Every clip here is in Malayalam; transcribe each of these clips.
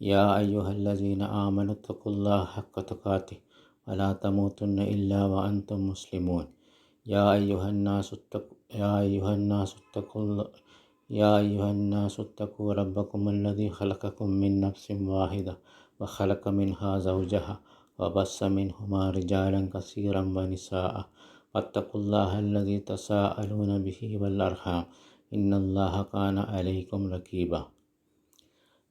يا أيها الذين آمنوا اتقوا الله حق تقاته ولا تموتن إلا وأنتم مسلمون. يا أيها الناس اتقوا يا أيها الناس اتقوا يا أيها الناس اتقوا ربكم الذي خلقكم من نفس واحدة وخلق منها زوجها وبث منهما رجالا كثيرا ونساء. واتقوا الله الذي تساءلون به والأرحام. إن الله كان عليكم رقيبا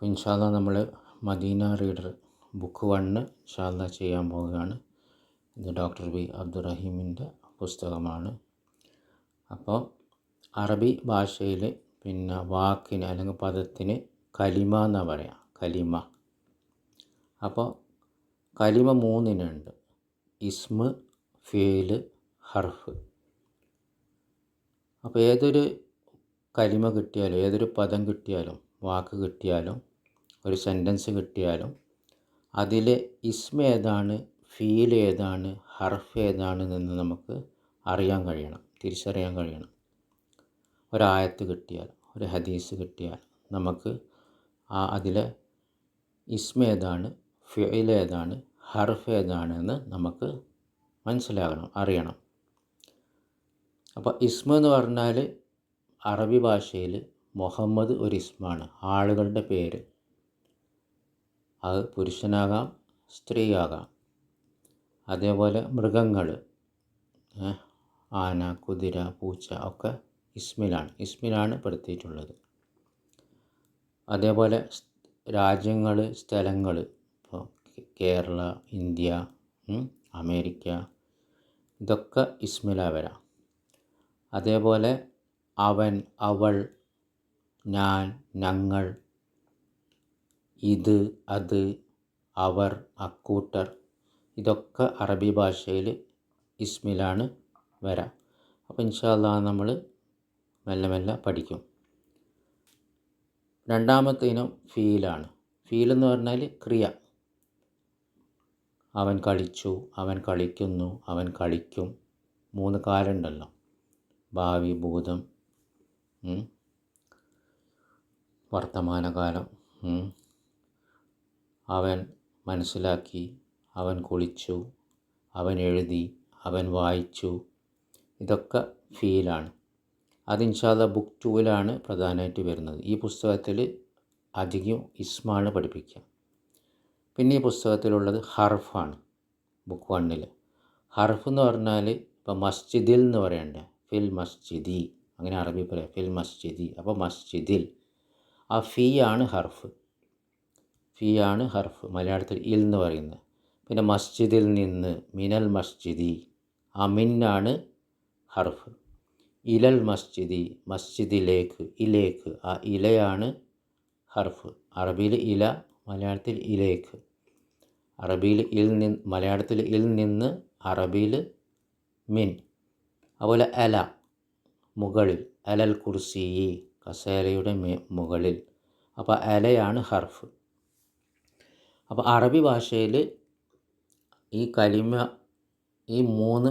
അപ്പോൾ ഇൻഷാല്ല നമ്മൾ മദീന റീഡർ ബുക്ക് വണ്ണ് ഇൻഷാല്ല ചെയ്യാൻ പോവുകയാണ്. ഇത് ഡോക്ടർ ബി അബ്ദുറഹീമിന്റെ പുസ്തകമാണ്. അപ്പോൾ അറബി ഭാഷയിൽ പിന്നെ വാക്കിന് അല്ലെങ്കിൽ പദത്തിന് കലിമ എന്നാണ് പറയാം കലിമ. അപ്പോൾ കലിമ മൂന്നിനുണ്ട് ഇസ്മ് ഫേൽ ഹർഫ്. അപ്പോൾ ഏതൊരു കലിമ കിട്ടിയാലും ഏതൊരു പദം കിട്ടിയാലും വാക്ക് കിട്ടിയാലും ഒരു സെന്റൻസ് കിട്ടിയാലും അതിൽ ഇസ്മ ഏതാണ് ഫീൽ ഏതാണ് ഹർഫ് ഏതാണ് എന്ന് നമുക്ക് അറിയാൻ കഴിയണം തിരിച്ചറിയാൻ കഴിയണം. ഒരായത്ത് കിട്ടിയാൽ ഒരു ഹദീസ് കിട്ടിയാൽ നമുക്ക് ആ അതിലെ ഇസ്മ ഏതാണ് ഫിൽ ഏതാണ് ഹർഫ് ഏതാണ് എന്ന് നമുക്ക് മനസ്സിലാകണം അറിയണം. അപ്പോൾ ഇസ്മ എന്ന് പറഞ്ഞാൽ അറബി ഭാഷയിൽ മുഹമ്മദ് ഒരു ഇസ്മാണ് ആളുകളുടെ പേര് അത് പുരുഷനാകാം സ്ത്രീയാകാം. അതേപോലെ മൃഗങ്ങൾ ആന കുതിര പൂച്ച ഒക്കെ ഇസ്മിലാണ് ഇസ്മിലാണ് പെടുത്തിയിട്ടുള്ളത്. അതേപോലെ രാജ്യങ്ങൾ സ്ഥലങ്ങൾ ഇപ്പോൾ കേരള ഇന്ത്യ അമേരിക്ക ഇതൊക്കെ ഇസ്മിലാണ് വരാം. അതേപോലെ അവൻ അവൾ ഞാൻ ഞങ്ങൾ ഇത് അത് അവർ അക്കൂട്ടർ. ഇതൊക്കെ അറബി ഭാഷയിൽ ഇസ്മിലാണ് വരാം. അപ്പോൾ ഇൻഷാല്ലാ നമ്മൾ മെല്ലെ മെല്ലെ പഠിക്കും. രണ്ടാമത്തെ ഇനം ഫീലാണ്. ഫീലെന്ന് പറഞ്ഞാൽ ക്രിയ. അവൻ കളിച്ചു അവൻ കളിക്കുന്നു അവൻ കളിക്കും. മൂന്ന് കാലുണ്ടല്ലോ. ഭാവി ഭൂതം വർത്തമാനകാലം അവൻ മനസ്സിലാക്കി അവൻ കുളിച്ചു അവൻ എഴുതി അവൻ വായിച്ചു. ഇതൊക്കെ ഫീലാണ് അത് ഇൻഷാല്ല ബുക്ക് ടൂവിലാണ് പ്രധാനമായിട്ട് വരുന്നത്. ഈ പുസ്തകത്തിൽ അധികം ഇസ്മാണ് പഠിപ്പിക്കുക. പിന്നെ ഈ പുസ്തകത്തിലുള്ളത് ഹർഫാണ് ബുക്ക് വണ്ണിൽ ഹർഫ് എന്ന് പറഞ്ഞാൽ ഇപ്പോൾ മസ്ജിദിൽ എന്ന് പറയണ്ടേ? ഫിൽ മസ്ജിദി. അങ്ങനെ അറബി പറയാം. ഫിൽ മസ്ജിദി. അപ്പോൾ മസ്ജിദിൽ. ആ ഫീ ആണ് ഹർഫ്. ഫീ ആണ് ഹർഫ് മലയാളത്തിൽ ഇൽ എന്ന് പറയുന്നത്. പിന്നെ മസ്ജിദിൽ നിന്ന് മിനൽ മസ്ജിദി അമിൻ ആണ് ഹർഫ്. ഇലൽ മസ്ജിദി മസ്ജിദിലേക്ക് ഇലേക്ക് ആ ഇലയാണ് ഹർഫ്. അറബിയിൽ ഇല മലയാളത്തിൽ ഇലേക്ക്. അറബിയിൽ ഇൽ നിന്ന് മലയാളത്തിൽ ഇൽ നിന്ന് അറബിയിൽ മിൻ. അതുപോലെ അല മുകളിൽ അലൽ കുർസി കസേരയുടെ മുകളിൽ. അപ്പോൾ അലയാണ് ഹർഫ്. അപ്പോൾ അറബി ഭാഷയിൽ ഈ കലിമ ഈ മൂന്ന്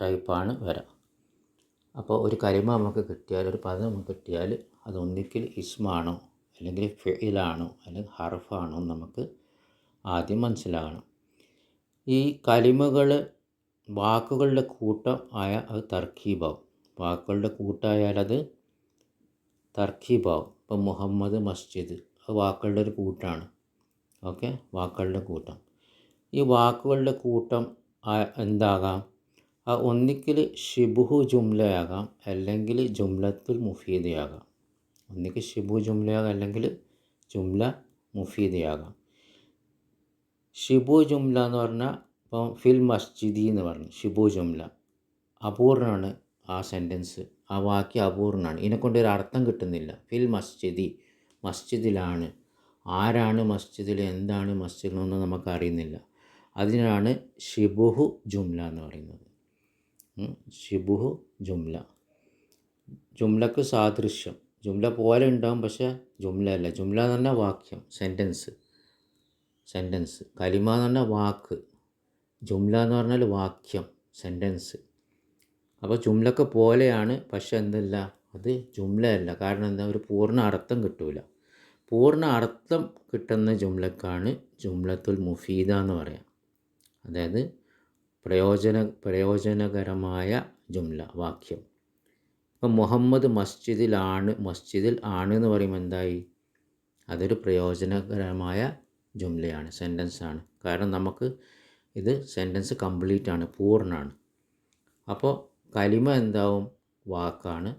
ടൈപ്പാണ് വരാം. അപ്പോൾ ഒരു കലിമ നമുക്ക് കിട്ടിയാൽ ഒരു പദം നമുക്ക് കിട്ടിയാൽ അത് ഒന്നിക്കിൽ ഇസ്മാണോ അല്ലെങ്കിൽ ഫിലാണോ അല്ലെങ്കിൽ ഹർഫാണോ നമുക്ക് ആദ്യം മനസ്സിലാകണം. ഈ കലിമകൾ വാക്കുകളുടെ കൂട്ടം ആയ അത് തർക്കീബാവും. വാക്കുകളുടെ കൂട്ടമായാൽ അത് തർക്കീബാവും. ഇപ്പം മുഹമ്മദ് മസ്ജിദ് അത് വാക്കുകളുടെ ഒരു കൂട്ടാണ്. ഓക്കെ? വാക്കുകളുടെ കൂട്ടം. ഈ വാക്കുകളുടെ കൂട്ടം എന്താകാം? ഒന്നിക്കിൽ ഷിബുഹു ജുംലയാകാം അല്ലെങ്കിൽ ജുംലത്തുൽ മുഫീദയാകാം. ഒന്നിക്ക് ഷിബു ജുംലയാകാം അല്ലെങ്കിൽ ജുംല മുഫീദയാകാം. ഷിബു ജുംല എന്ന് പറഞ്ഞാൽ ഇപ്പം ഫിൽ മസ്ജിദി എന്ന് പറഞ്ഞു ഷിബു ജുംല. അപൂർണമാണ് ആ സെന്റൻസ് ആ വാക്യം അപൂർണമാണ് ഇതിനെക്കൊണ്ട് ഒരു അർത്ഥം കിട്ടുന്നില്ല. ഫിൽ മസ്ജിദി മസ്ജിദിലാണ്. ആരാണ് മസ്ജിദിൽ എന്താണ് മസ്ജിദ് എന്നൊന്നും നമുക്കറിയുന്നില്ല. അതിനാണ് ഷിബുഹു ജുംല എന്ന് പറയുന്നത്. ഷിബുഹു ജുംല. ജുംലക്ക് സാദൃശ്യം. ജുംല പോലെ ഉണ്ടാവും പക്ഷേ ജുംല അല്ല. ജുംല എന്ന് പറഞ്ഞാൽ വാക്യം സെന്റൻസ് സെന്റൻസ് കലിമ എന്ന് പറഞ്ഞാൽ വാക്ക്. ജുംല എന്ന് പറഞ്ഞാൽ വാക്യം സെന്റൻസ് അപ്പോൾ ജുംലക്ക് പോലെയാണ് പക്ഷെ എന്തല്ല അത് ജുംല അല്ല. കാരണം എന്താ? ഒരു പൂർണ അർത്ഥം കിട്ടൂല. പൂർണ അർത്ഥം കിട്ടുന്ന ജുംലക്കാണ് ജുംലത്തുൽ മുഫീദ എന്ന് പറയാം. അതായത് പ്രയോജന പ്രയോജനകരമായ ജുംല വാക്യം. ഇപ്പം മുഹമ്മദ് മസ്ജിദിലാണ് മസ്ജിദിൽ ആണ് എന്ന് പറയുമ്പോൾ എന്തായി? അതൊരു പ്രയോജനകരമായ ജുംലയാണ് സെന്റൻസാണ് കാരണം നമുക്ക് ഇത് സെന്റൻസ് കംപ്ലീറ്റ് ആണ് പൂർണമാണ്. അപ്പോൾ കലിമ എന്താവും? വാക്കാണ്.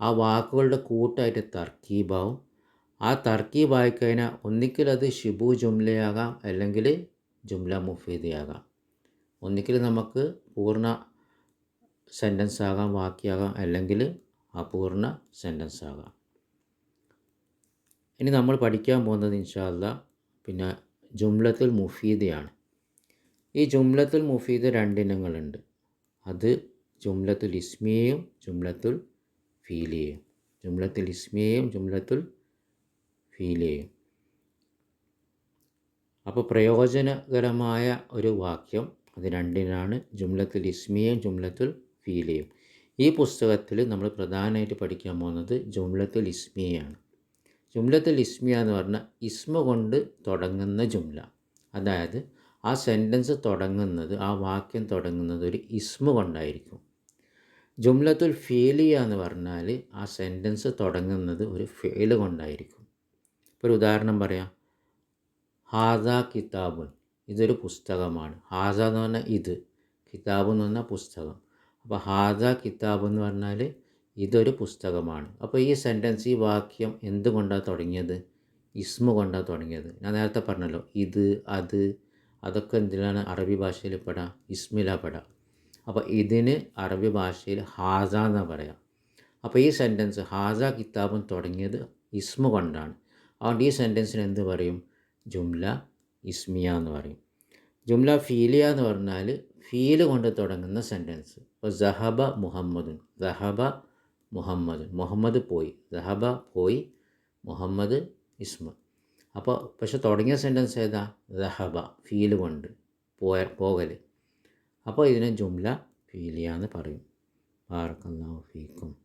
ആ വാക്കുകളുടെ കൂട്ടായിട്ട് തർക്കീബാവും ആ തർക്കീബായി കഴിഞ്ഞാൽ ഒന്നിക്കൽ അത് ഷിബു ജുംലയാകാം അല്ലെങ്കിൽ ജുംല മുഫീദയാകാം. ഒന്നിക്കൽ നമുക്ക് പൂർണ സെന്റൻസ് ആകാം വാക്യാകാം അല്ലെങ്കിൽ അപൂർണ സെന്റൻസ് ആകാം ഇനി നമ്മൾ പഠിക്കാൻ പോകുന്നത് ഇൻഷാല്ല പിന്നെ ജുംലത്തുൽ മുഫീദയാണ്. ഈ ജുംലത്തുൽ മുഫീദ് രണ്ടിനങ്ങളുണ്ട്. അത് ജുംലത്തുൽ ഇസ്മിയയും ജുംലത്തുൽ ഫീലിയയും. ജുംലത്തുൽ ഇസ്മിയയും ജുംലത്തുൽ ഫീലിയയും അപ്പോൾ പ്രയോജനകരമായ ഒരു വാക്യം അത് രണ്ടിനാണ്. ജുംലത്തുൽ ഇസ്മിയും ജുംലത്തുൽ ഫീലിയും ഈ പുസ്തകത്തിൽ നമ്മൾ പ്രധാനമായിട്ട് പഠിക്കാൻ പോകുന്നത് ജുംലത്തുൽ ഇസ്മിയാണ് ജുംലത്തുൽ ഇസ്മിയ എന്ന് പറഞ്ഞാൽ ഇസ്മ കൊണ്ട് തുടങ്ങുന്ന ജുംല. അതായത് ആ സെന്റൻസ് തുടങ്ങുന്നത് ആ വാക്യം തുടങ്ങുന്നത് ഒരു ഇസ്മ കൊണ്ടായിരിക്കും. ജുംലത്തുൽ ഫീലിയ എന്ന് പറഞ്ഞാൽ ആ സെന്റൻസ് തുടങ്ങുന്നത് ഒരു ഫെയിൽ കൊണ്ടായിരിക്കും. ഇപ്പോൾ ഒരു ഉദാഹരണം പറയാം. ഹാദ കിതാബുൻ ഇതൊരു പുസ്തകമാണ്. ഹാസ എന്ന് പറഞ്ഞാൽ ഇത് കിതാബ് എന്ന് പറഞ്ഞാൽ പുസ്തകം. അപ്പോൾ ഹാദ കിതാബ് എന്ന് പറഞ്ഞാൽ ഇതൊരു പുസ്തകമാണ്. അപ്പോൾ ഈ സെന്റൻസ് ഈ വാക്യം എന്തുകൊണ്ടാണ് തുടങ്ങിയത്? ഇസ്മു കൊണ്ടാണ് തുടങ്ങിയത്. ഞാൻ നേരത്തെ പറഞ്ഞല്ലോ ഇത് അത് അതൊക്കെ എന്തിനാണ് അറബി ഭാഷയിൽ പെടാം ഇസ്മില പെടാം. അപ്പോൾ ഇതിന് അറബി ഭാഷയിൽ ഹാസ എന്നാണ് പറയാം. അപ്പോൾ ഈ സെന്റൻസ് ഹാസ കിതാബും തുടങ്ങിയത് ഇസ്മു കൊണ്ടാണ്. അതുകൊണ്ട് ഈ സെന്റൻസിന് എന്ത് പറയും? ജുംല ഇസ്മിയ എന്ന് പറയും. ജുംല ഫീലിയ എന്ന് പറഞ്ഞാൽ ഫീൽ കൊണ്ട് തുടങ്ങുന്ന സെന്റൻസ്. ഇപ്പോൾ ജഹബ മുഹമ്മദുൻ ജഹബ മുഹമ്മദ് മുഹമ്മദ് പോയി ജഹബ പോയി മുഹമ്മദ് ഇസ്മ. അപ്പോൾ പക്ഷെ തുടങ്ങിയ സെന്റൻസ് ഏതാ? ജഹബ ഫീൽ കൊണ്ട് പോയ പോകൽ അപ്പോൾ ഇതിനെ ജുംല ഫീലിയ എന്ന് പറയും. ബാറക്കല്ലാഹു ഫീക്കും.